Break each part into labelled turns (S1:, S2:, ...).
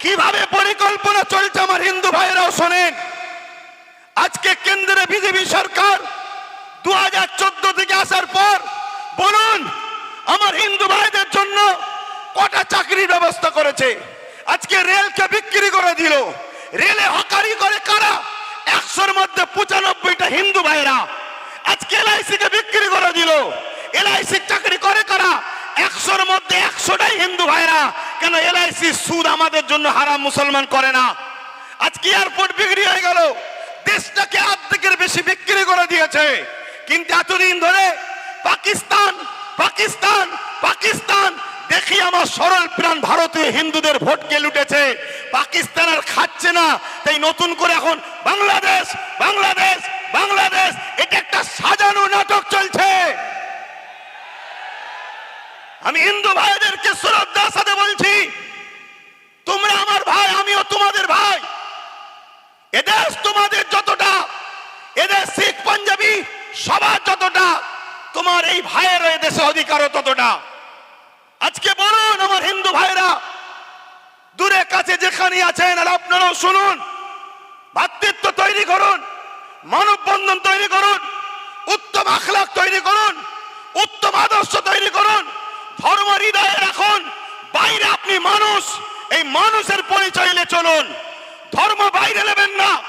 S1: কীভাবে পরিকল্পনা চলছে আমার হিন্দু ভাইয়েরাও শোনেন। আজকে কেন্দ্রে বিজেপি সরকার দু হাজার চোদ্দ থেকে আসার পর বলুন, আমার হিন্দু ভাইদের জন্য কটা চাকরির ব্যবস্থা করেছে? আজকে রেলকে বিক্রি করে দিল। রেলে হকারি করে কারা? একশোর মধ্যে পঁচানব্বইটা হিন্দু ভাইরা আজকে এলআইসি কে বিক্রি করে দিল। এলআইসি চাকরি করে কারা? একশোর মধ্যে একশোটাই হিন্দু ভাইরা কেন এলআইসি সুদ আমাদের জন্য হারাম মুসলমান করে না? আজকে এয়ারপোর্ট বিক্রি হয়ে গেল। দেশটাকে অর্ধেকের বেশি বিক্রি করে দিয়েছে। কিন্তু এতদিন ধরে পাকিস্তান পাকিস্তান পাকিস্তান, দেখি আমার সরল প্রাণ ভারতীয় হিন্দুদের ভোটকে লুটেছে। পাকিস্তান আর খাচ্ছে না। তাই নতুন করে এখন বাংলাদেশ বাংলাদেশ বাংলাদেশ, এটা একটা সাজানো নাটক চলছে। আমি হিন্দু ভাইদেরকে শ্রদ্ধার সাথে বলছি, তোমরা আমার ভাই, আমিও তোমাদের ভাই। এদেশ তোমাদের যতটা, এদেশ শিখ পাঞ্জাবি সবার যতটা, তোমার এই ভাইয়ের এদেশে অধিকারও ততটা। আজকে বলুন আমার হিন্দু ভাইরা, দূরে কাছে যেখানে আছেন, আর আপনারাও শুনুন, ভাতৃত্ব তৈরি করুন, মানববন্ধন তৈরি করুন, উত্তম আখলাক তৈরি করুন, উত্তম আদর্শ তৈরি করুন ধর্ম হৃদয়ে রাখুন। বাইরে আপনি মানুষ। এই মানুষের পরিচয় নিয়ে চলুন। ধর্ম বাইরে নেবেন না।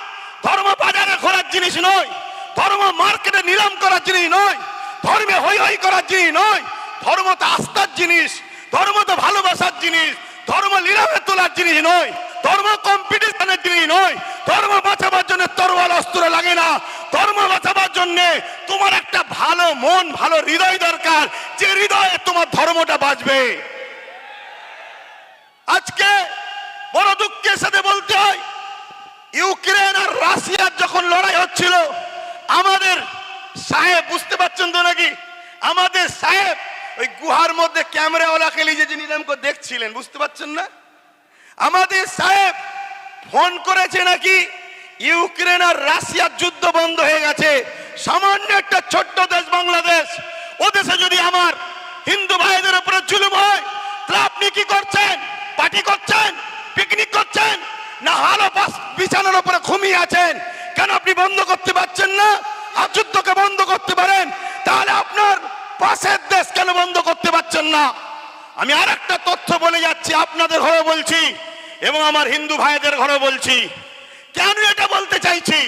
S1: ধর্ম বাজারে ঘোরার জিনিস নয়। ধর্ম মার্কেটে নিলাম করার জিনিস নয়। ধর্মে হই হই করার জিনিস নয়। ধর্ম তো আস্থার জিনিস। ধর্ম তো ভালোবাসার জিনিস। ধর্ম নিলামে তোলার জিনিস নয়। ধর্ম কম্পিটিশনের জিনিস নয়। ধর্ম বাঁচাবার জন্য তরোয়াল, অস্ত্র লাগে না। ধর্ম বাঁচাবার জন্য তোমার একটা ভালো মন, ভালো হৃদয় দরকার। যে হৃদয়ে তোমার ধর্মটা বাঁচবে। আজকে বড় দুঃখের সাথে বলতে হয়, ইউক্রেন আর রাশিয়ার যখন লড়াই হচ্ছিল, আমাদের সাহেব, বুঝতে পারছেন তো নাকি? আমাদের সাহেব ওই গুহার মধ্যে ক্যামেরাওয়ালাকে নিজে যে দেখছিলেন, বুঝতে পারছেন না? আমাদের সাহেব ফোন করেছে নাকি ইউক্রেন আর রাশিয়ার যুদ্ধ বন্ধ হয়ে গেছে। সামান্য একটা ছোট্ট দেশ বাংলাদেশ। ও দেশে যদি আমার হিন্দু ভাইদের উপরে জুলুম হয়, তাহলে আপনি কি করছেন? পার্টি করছেন? পিকনিক করছেন? না হালো পাস বিছানার উপরে ঘুমিয়ে আছেন? কেন আপনি বন্ধ করতে পারছেন না? আর যুদ্ধকে বন্ধ করতে পারেন? তাহলে আপনার পাশের দেশ কেন বন্ধ করতে পারছেন না? আমি আর একটা তথ্য বলে যাচ্ছি, আপনাদের ঘরে বলছি। এবং আমার হিন্দু ভাইদের ঘরে বলছি, কেন এটা বলতে চাইছি?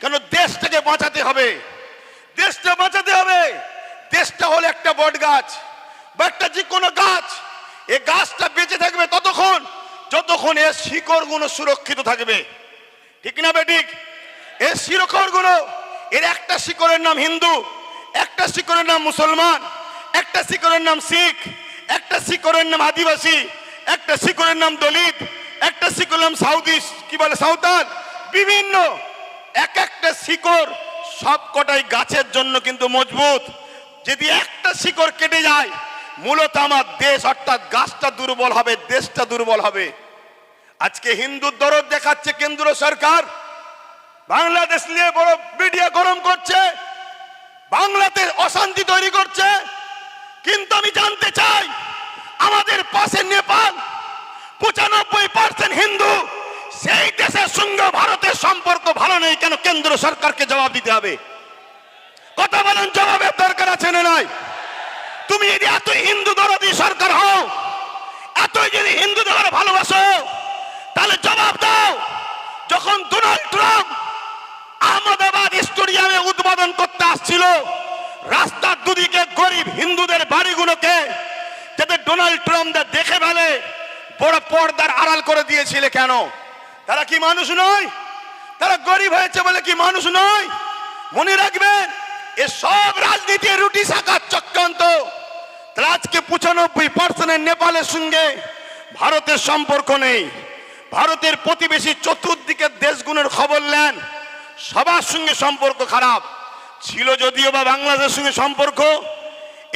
S1: কেন দেশটাকে বাঁচাতে হবে? দেশটা বাঁচাতে হবে। দেশটা হলো একটা বট গাছ বা একটা যে কোনো গাছ। এ গাছটা বেঁচে থাকবে ততক্ষণ, যতক্ষণ এর শিকড়গুলো সুরক্ষিত থাকবে। ঠিক না বেটিক এর শিকড়গুলো এর একটা শিকড়ের নাম হিন্দু, একটা শিকড়ের নাম মুসলমান, একটা শিকড়ের নাম শিখ, একটা শিকড়ের নাম আদিবাসী, একটা শিকড়ের নাম দলিত একটা নাম সাউদি, কি বলে সাঁওতাল বিভিন্ন, এক একটা শিকড় সব কটাই গাছের জন্য কিন্তু মজবুত। যদি একটা শিকড় কেটে যায়, মূলত আমার দেশ, অর্থাৎ গাছটা দুর্বল হবে, দেশটা দুর্বল হবে। আজকে হিন্দুর দরদ দেখাচ্ছে কেন্দ্র সরকার। বাংলাদেশ নিয়ে বড় মিডিয়া গরম করছে, বাংলাতে অশান্তি তৈরি করছে। কিন্তু আমি জানতে চাই, আমাদের পাশে নেপাল পঁচানব্বই পার্সেন্ট হিন্দু। সেই দেশের সঙ্গে ভারতের সম্পর্ক ভালো নেই, কেন কেন্দ্র সরকারকে জবাব দিতে হবে? কথা বলেন, জবাবের দরকার আছে না তুমি যদি এত হিন্দু দরদি সরকার হও, এতই যদি হিন্দু দেওয়ার ভালোবাসো, তাহলে জবাব দাও। যখন ডোনাল্ড ট্রাম্প আহমেদাবাদ স্টেডিয়ামে উদ্বোধন করতে আসছিল, রাস্তার দুদিকে গরিব হিন্দুদের বাড়িগুলোকে যাতে ডোনাল্ড ট্রাম্প দেখে ফেলে বড় পর্দার আড়াল করে দিয়েছিলে কেন? তারা কি মানুষ নয়? তারা গরিব হয়েছে বলে কি মানুষ নয়? মনে রাখবেন, এ সব রাজনীতি রুটি শাখার চক্রান্ত। আজকে পঁচানব্বই পার্সেন্টের নেপালের সঙ্গে ভারতের সম্পর্ক নেই। ভারতের প্রতিবেশী চতুর্দিকের দেশগুলোর খবর নেন। সবার সঙ্গে সম্পর্ক খারাপ। ছিল যদিও বা বাংলাদেশের সঙ্গে সম্পর্ক।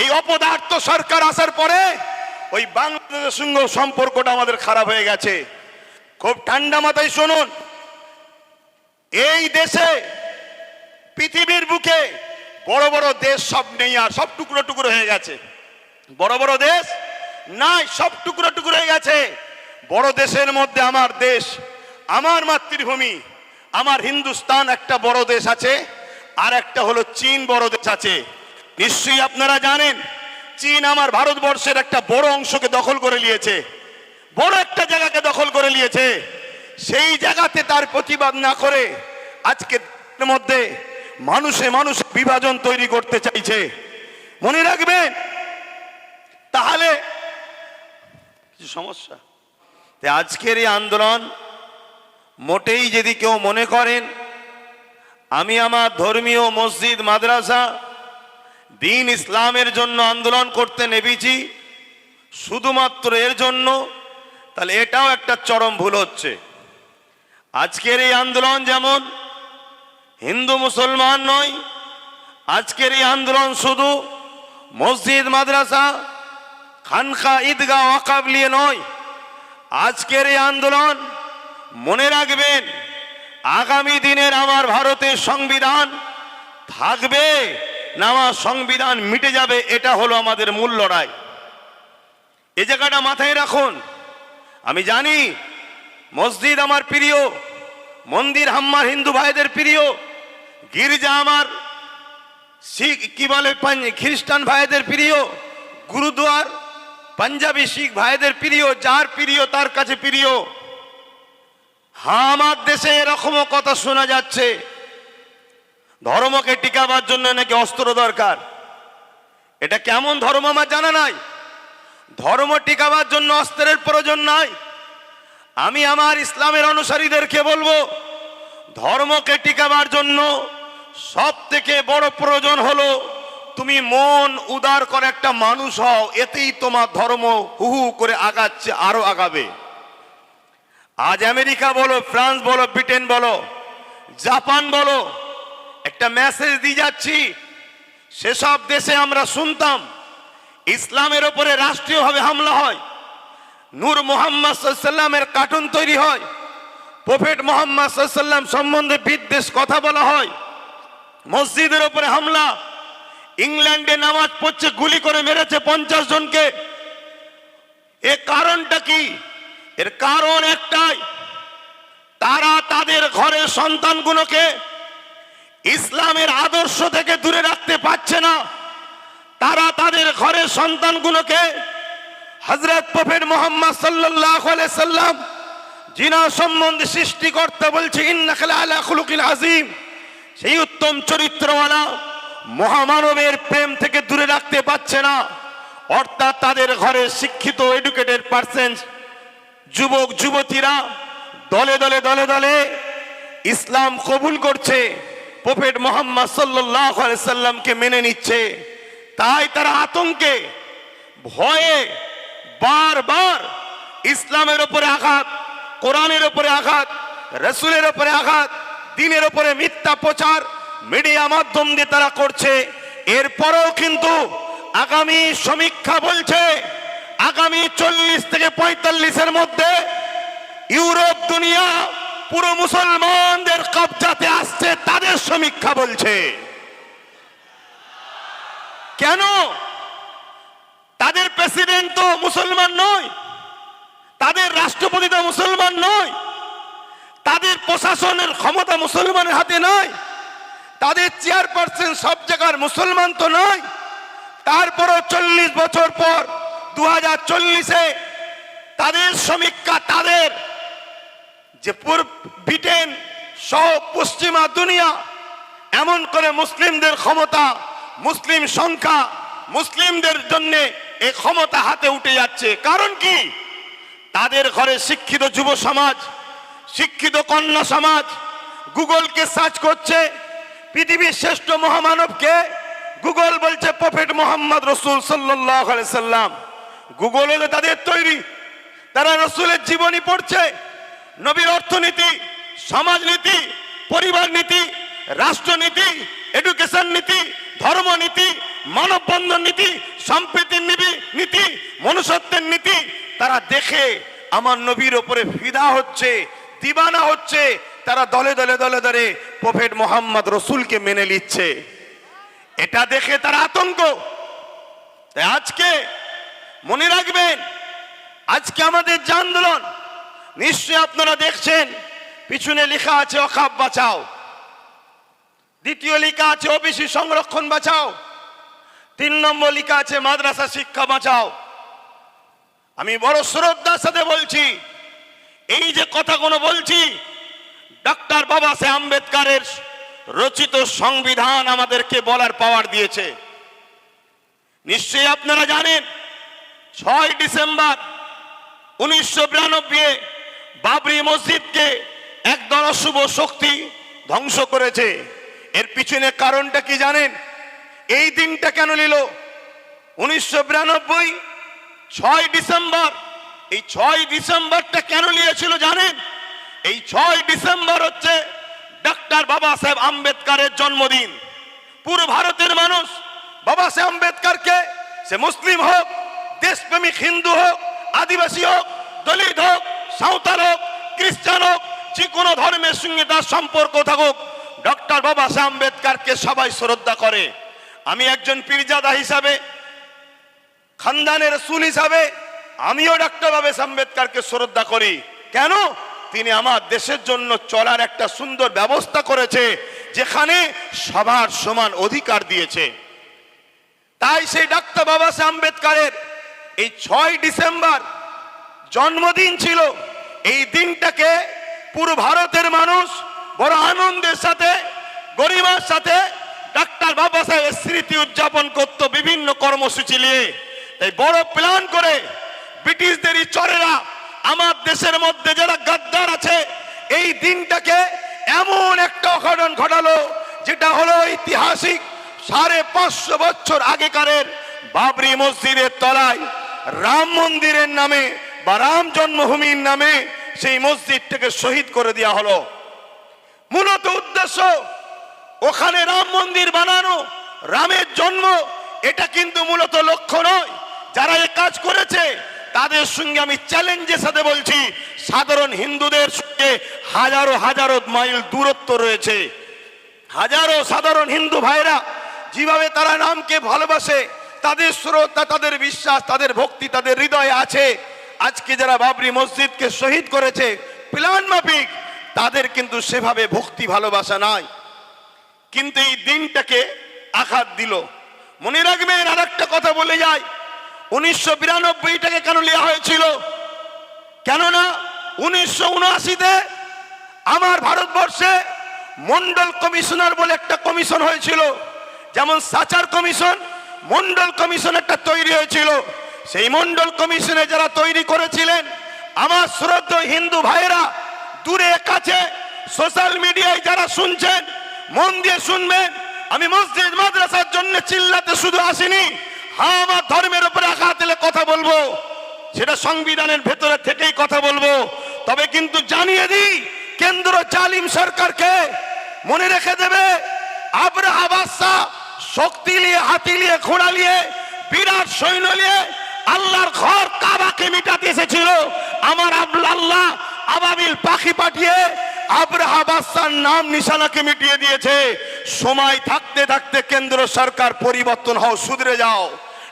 S1: এই অপদার্থ সরকার আসার পরে ওই বাংলাদেশের সঙ্গে সম্পর্কটা আমাদের খারাপ হয়ে গেছে। খুব ঠান্ডা মাথায় শুনুন। এই দেশে, পৃথিবীর বুকে বড় বড় দেশ সব নেই আর সব টুকরো টুকরো হয়ে গেছে। বড় বড় দেশ নাই, সব টুকরো টুকরো হয়ে গেছে। বড় দেশের মধ্যে আমার দেশ, আমার মাতৃভূমি, আমার হিন্দুস্তান একটা বড় দেশ আছে আর একটা হলো চীন বড় দেশ আছে। নিশ্চয়ই আপনারা জানেন চীন আমার ভারতবর্ষের একটা বড় অংশকে দখল করে নিয়েছে, বড় একটা জায়গাকে দখল করে নিয়েছে, সেই জায়গাতে তার প্রতিবাদ না করে আজকে মধ্যে মানুষে মানুষ বিভাজন তৈরি করতে চাইছে। মনে রাখবেন, তাহলে কিছু সমস্যা? তাই আজকের এই আন্দোলন মোটেই যদি কেউ মনে করেন, আমি আমার ধর্মীয় মসজিদ, মাদ্রাসা দিন ইসলামের জন্য আন্দোলন করতে নেবেছি শুধুমাত্র এর জন্য, তাহলে এটাও একটা চরম ভুল হচ্ছে। আজকের এই আন্দোলন যেমন হিন্দু মুসলমান নয়, আজকের এই আন্দোলন শুধু মসজিদ, মাদ্রাসা, খানকা, ঈদগাহ, ওয়াকাব নিয়ে নয়। আজকের এই আন্দোলন মনে রাখবেন, আগামী দিনের আমার ভারতের সংবিধান থাকবে। না সংবিধান মিটে যাবে, এটা হলো আমাদের মূল লড়াই। এ জায়গাটা মাথায় রাখুন। আমি জানি মসজিদ আমার প্রিয়, মন্দির আমার হিন্দু ভাইদের প্রিয়, গির্জা আমার শিখ কি বলে খ্রিস্টান ভাইদের প্রিয়, গুরুদুয়ার পাঞ্জাবি শিখ ভাইদের প্রিয়, যার প্রিয় তার কাছে প্রিয়। হ্যাঁ আমার দেশে এরকমও কথা শোনা যাচ্ছে। ধর্মকে টিকাবার জন্য নাকি অস্ত্র দরকার? এটা কেমন ধর্ম আমার জানা নাই। ধর্ম টিকাবার জন্য অস্ত্রের প্রয়োজন নাই। আমি আমার ইসলামের অনুসারীদেরকে বলব, ধর্মকে টিকাবার জন্য সব থেকে বড় প্রয়োজন হলো, তুমি মন উদার করে একটা মানুষ হও, এতেই তোমার ধর্ম হু হু করে আগাচ্ছে, আরও আগাবে। আজ আমেরিকা বলো, ফ্রান্স বলো, ব্রিটেন বলো, জাপান বলো একটা মেসেজ দিয়ে যাচ্ছি। সেসব দেশে আমরা শুনতাম, ইসলামের ওপরে রাষ্ট্রীয়ভাবে হামলা হয়, নূর মোহাম্মদ সাল্লামের কার্টুন তৈরি হয়, প্রফেট মোহাম্মদ সাল্লাম সম্বন্ধে বিদ্বেষ কথা বলা হয়, মসজিদের ওপরে হামলা, ইংল্যান্ডে নামাজ পড়ছে, গুলি করে মেরেছে পঞ্চাশ জনকে। এ কারণটা কি? এর কারণ একটাই, তারা তাদের ঘরের সন্তানগুলোকে ইসলামের আদর্শ থেকে দূরে রাখতে পারছে না। তারা তাদের ঘরের সন্তানগুলোকে হজরত প্রফেট মোহাম্মদ সাল্লাম জিনা সম্বন্ধে সৃষ্টিকর্তা বলছে আজিম সেই উত্তম চরিত্রওয়ালা মহামানবের প্রেম থেকে দূরে রাখতে পারছে না। অর্থাৎ তাদের ঘরে শিক্ষিত এডুকেটেড পার্সেন্ট যুবক, যুবতীরা দলে দলে দলে দলে ইসলাম কবুল করছে। প্রফেট মোহাম্মদ সাল্লাহ মেনে নিচ্ছে। তাই তারা আতঙ্কে, ভয়ে বারবার ইসলামের ওপরে আঘাত, কোরআনের উপরে আঘাত, রসুলের ওপরে আঘাত, দিনের ওপরে মিথ্যা প্রচার মিডিয়া মাধ্যম দিয়ে তারা করছে। এরপরেও কিন্তু আগামী সমীক্ষা বলছে, আগামী চল্লিশ থেকে পঁয়তাল্লিশের মধ্যে ইউরোপ দুনিয়া পুরো মুসলমানদের কবজাতে আসছে, তাদের সমীক্ষা বলছে। কেন? তাদের প্রেসিডেন্ট তো মুসলমান নয়, তাদের রাষ্ট্রপতি তো মুসলমান নয়, তাদের প্রশাসনের ক্ষমতা মুসলমানের হাতে নয় তাদের চেয়ারপারসন সব জায়গার মুসলমান তো নয়। তারপরও চল্লিশ বছর পর দু হাজার চল্লিশে তাদের সমীক্ষা তাদের। যে পূর্ব ব্রিটেন সহ পশ্চিমা দুনিয়া, এমন করে মুসলিমদের ক্ষমতা, মুসলিম সংখ্যা, মুসলিমদের জন্য এই ক্ষমতা হাতে উঠে যাচ্ছে। কারণ কি? তাদের ঘরে শিক্ষিত যুব সমাজ, শিক্ষিত কন্যা সমাজ, গুগলকে সার্চ করছে, পৃথিবীর শ্রেষ্ঠ মহামানবকে গুগল বলছে প্রফেট মোহাম্মদ রসুল সাল্লাহ সাল্লাম। গুগল হলো তাদের তৈরি। তারা রসুলের জীবনী পড়ছে। নবীর অর্থনীতি, সমাজনীতি পরিবার নীতি রাষ্ট্রনীতি এডুকেশন নীতি, ধর্মনীতি, মানববন্ধন নীতি সম্প্রীতির নীতি নীতি, মনুষ্যত্বের নীতি, তারা দেখে আমার নবীর ওপরে ফিদা হচ্ছে, দিবানা হচ্ছে, তারা দলে দলে দলে দলে প্রফেট মোহাম্মদ রসুলকে মেনে নিচ্ছে। এটা দেখে তারা আতঙ্ক। তাই আজকে মনে রাখবেন, আজকে আমাদের যে আন্দোলন নিশ্চয়ই আপনারা দেখছেন, পিছনে লেখা আছে অখাপ বাঁচাও। দ্বিতীয় লেখা আছে ওবিসি সংরক্ষণ বাঁচাও। তিন নম্বর লেখা আছে মাদ্রাসা শিক্ষা বাঁচাও। আমি বড় শ্রদ্ধার সাথে বলছি, এই যে কথাগুলো বলছি ডক্টর বাবা সাহেব আম্বেদকারের রচিত সংবিধান আমাদেরকে বলার পাওয়ার দিয়েছে। নিশ্চয়ই আপনারা জানেন, ছয় ডিসেম্বর উনিশশো বিরানব্বই বাবরি মসজিদকে একদল অশুভ শক্তি ধ্বংস করেছে। এর পিছনে কারণটা কি জানেন? এই দিনটা কেন নিল? উনিশশো বিরানব্বই, ছয় ডিসেম্বর। এই ছয় ডিসেম্বরটা কেন নিয়েছিল জানেন? এই ছয় ডিসেম্বর হচ্ছে ডক্টর বাবা সাহেব আম্বেদকারের জন্মদিন। পুরো ভারতের মানুষ বাবা সাহেব আম্বেদকারকে, সে মুসলিম হোক, দেশপ্রেমিক হিন্দু হোক, আদিবাসী হোক, দলিত হোক সাঁওতাল হোক, খ্রিস্টান হোক, যে কোনো ধর্মের সঙ্গে তার সম্পর্ক থাকুক, ডক্টর বাবা সাহেব আম্বেদকারকে সবাই শ্রদ্ধা করে। আমি একজন পীরজাদা হিসাবে, খানদানের সুল হিসাবে, আমিও ডক্টর বাবা আম্বেদকারকে শ্রদ্ধা করি। কেন? তিনি আমার দেশের জন্য চলার একটা সুন্দর ব্যবস্থা করেছে, যেখানে সবার সমান অধিকার দিয়েছে। তাই সেই ডাক্তার বাবা সাহেব আম্বেদকারের এই ছয় ডিসেম্বর জন্মদিন ছিল। এই দিনটাকে পুরো ভারতের মানুষ বড় আনন্দের সাথে গরিমার সাথে, ডাক্তার বাবা সাহেবের স্মৃতি উদযাপন করত বিভিন্ন কর্মসূচি নিয়ে। তাই বড় প্ল্যান করে ব্রিটিশদেরই চরেরা আমার দেশের মধ্যে যারা গাদ্দার আছে, এই দিনটাকে এমন একটা অঘটন ঘটালো, যেটা হলো ঐতিহাসিক সাড়ে পাঁচশো বছর আগেকারের বাবরি মসজিদের তলায় রাম মন্দিরের নামে বা রাম জন্মভূমির নামে সেই মসজিদটাকে শহীদ করে দেওয়া হলো। মূলত উদ্দেশ্য, ওখানে রাম মন্দির বানানো, রামের জন্ম, এটা কিন্তু মূলত লক্ষ্য নয়। যারা এ কাজ করেছে, তাদের সঙ্গে আমি চ্যালেঞ্জের সাথে বলছি, সাধারণ হিন্দুদের সঙ্গে হাজারো হাজারো মাইল দূরত্ব রয়েছে। হাজারো সাধারণ হিন্দু ভাইরা যেভাবে তারা নামকে ভালোবাসে, তাদের শ্রদ্ধা, তাদের বিশ্বাস, তাদের ভক্তি, তাদের হৃদয়ে আছে। আজকে যারা বাবরি মসজিদকে শহীদ করেছে, প্লান মাফিক, তাদের কিন্তু সেভাবে ভক্তি ভালোবাসা নাই। কিন্তু এই দিনটাকে আঘাত দিল। মনে রাখবেন আর একটা কথা বলে যায় উনিশশো বিরানব্বইটাকে কেন নেওয়া হয়েছিল? কেননা উনিশশো উনআশিতে আমার ভারতবর্ষে মন্ডল কমিশনার বলে একটা কমিশন হয়েছিল। যেমন সাচার কমিশন, মন্ডল কমিশন একটা তৈরি হয়েছিল। সেই মন্ডল কমিশনে যারা তৈরি করেছিলেন, আমার শ্রদ্ধ হিন্দু ভাইয়েরা, দূরে কাছে সোশ্যাল মিডিয়ায় যারা শুনছেন, মন দিয়ে শুনবেন, আমি মসজিদ মাদ্রাসার জন্য চিল্লাতে শুধু আসিনি হ্যাঁ আমার ধর্মের উপরে আঘাত দিলে কথা বলব, সেটা সংবিধানের ভেতরে থেকেই কথা বলব, তবে কিন্তু জানিয়ে দিই, কেন্দ্র জালিম সরকারকে মনে রেখে দেবে, আবরাহা বাদশাহ শক্তি নিয়ে, হাতি নিয়ে, ঘোড়া নিয়ে, বিরাট সৈন্য নিয়ে আল্লাহর ঘর কাবাকে মিটাতে এসেছিল। আমার আল্লাহ আবাবিল পাখি পাঠিয়ে আবরাহা বাদশার নাম নিশানাকে মিটিয়ে দিয়েছে। সময় থাকতে থাকতে কেন্দ্র সরকার পরিবর্তন হও, সুধরে যাও।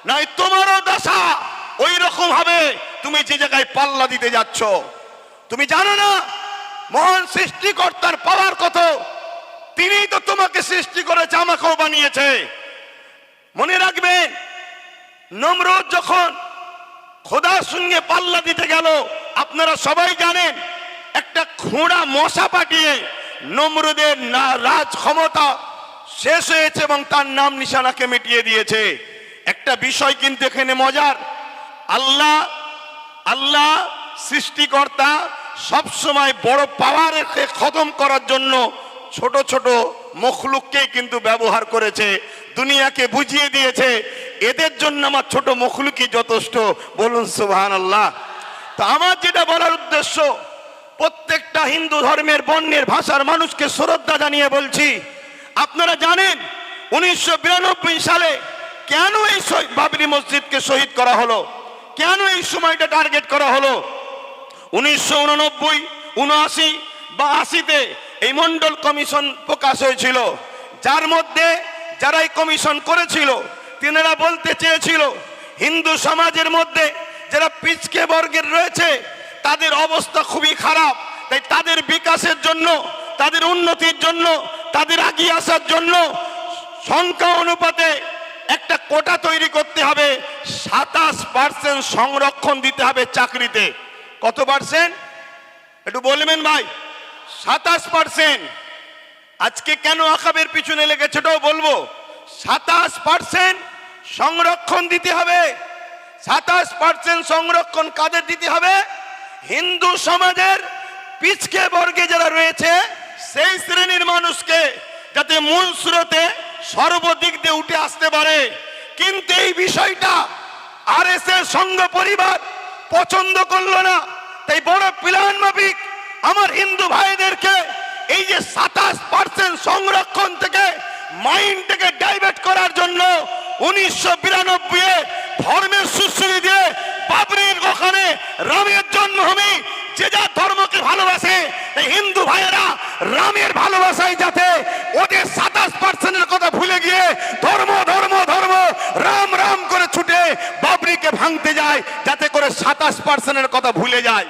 S1: নাই তোমারও দশা ওই রকম হবে। তুমি যে জায়গায় পাল্লা দিতে যাচ্ছ। তুমি জানো না, মহান সৃষ্টিকর্তার পাওয়ার কত? তিনি তো তোমাকে সৃষ্টি করেছে, আমাকেও বানিয়েছে। মনে রাখবেন, নমরুদ যখন খোদার সঙ্গে পাল্লা দিতে গেল। আপনারা সবাই জানেন, একটা খোঁড়া মশা পাঠিয়ে নমরুদের না রাজ ক্ষমতা শেষ হয়েছে এবং তার নাম নিশানাকে মিটিয়ে দিয়েছে। একটা বিষয় কিন্তু এখানে মজার। আল্লাহ আল্লাহ সৃষ্টিকর্তা সব সময় বড় পাওয়ারকে খতম করার জন্য ছোট ছোট মখলুককে কিন্তু ব্যবহার করেছে। দুনিয়াকে বুঝিয়ে দিয়েছে। এদের জন্য আমার ছোট মখলুকই যথেষ্ট। বলুন সুবহান আল্লাহ তো আমার যেটা বলার উদ্দেশ্য, প্রত্যেকটা হিন্দু ধর্মের বর্ণের ভাষার মানুষকে শ্রদ্ধা জানিয়ে বলছি, আপনারা জানেন উনিশশো বিরানব্বই সালে কেন এই বাবরি মসজিদকে শহীদ করা হলো? কেন এই সময়টা টার্গেট করা হলো? উনিশশো উননব্বই, উনআশি বা আশিতে এই মন্ডল কমিশন প্রকাশ হয়েছিল। যার মধ্যে যারা এই কমিশন করেছিল তিনারা বলতে চেয়েছিল, হিন্দু সমাজের মধ্যে যারা পিচকে বর্গের রয়েছে, তাদের অবস্থা খুবই খারাপ। তাই তাদের বিকাশের জন্য, তাদের উন্নতির জন্য, তাদের আগিয়ে আসার জন্য সংখ্যা অনুপাতে একটা কোটা তৈরি করতে হবে, সাতাশ পার্সেন্ট সংরক্ষণ দিতে হবে চাকরিতে। কত পার্সেন্ট? একটু বলবেন ভাই। সাতাশ পার্সেন্ট। আজকে কেন আকাবের পিছনে লেগেছে ওটাও বলব। সাতাশ পার্সেন্ট সংরক্ষণ দিতে হবে। সাতাশ পার্সেন্ট সংরক্ষণ কাদের দিতে হবে? হিন্দু সমাজের পিছকে বর্গে যারা রয়েছে, সেই শ্রেণির মানুষকে যাতে মূল স্রোতে সর্বদিক দিয়ে উঠে আসতে পারে। কিন্তু এই বিষয়টা আর এস এর সঙ্গ পরিবার পছন্দ করল না। তাই বড় প্লান মাফিক আমার হিন্দু ভাইদেরকে এই যে সাতাশ পার্সেন্ট সংরক্ষণ থেকে মাইন্ডটাকে ডাইভার্ট করার জন্য উনিশশো বিরানব্বই ধর্মের সুশ্রী দিয়ে বাবরির ওখানে রামের জন্মভূমি, যে যা ধর্মকে ভালোবাসে হিন্দু ভাইয়েরা রামের ভালোবাসায় যাতে ওদের সাতাশ পার্সেন্টের কথা ভুলে গিয়ে ধর্ম ধর্ম ধর্ম, রাম রাম করে ছুটে বাবরিকে ভাঙতে যায়, যাতে করে সাতাশ পার্সেন্টের কথা ভুলে যায়।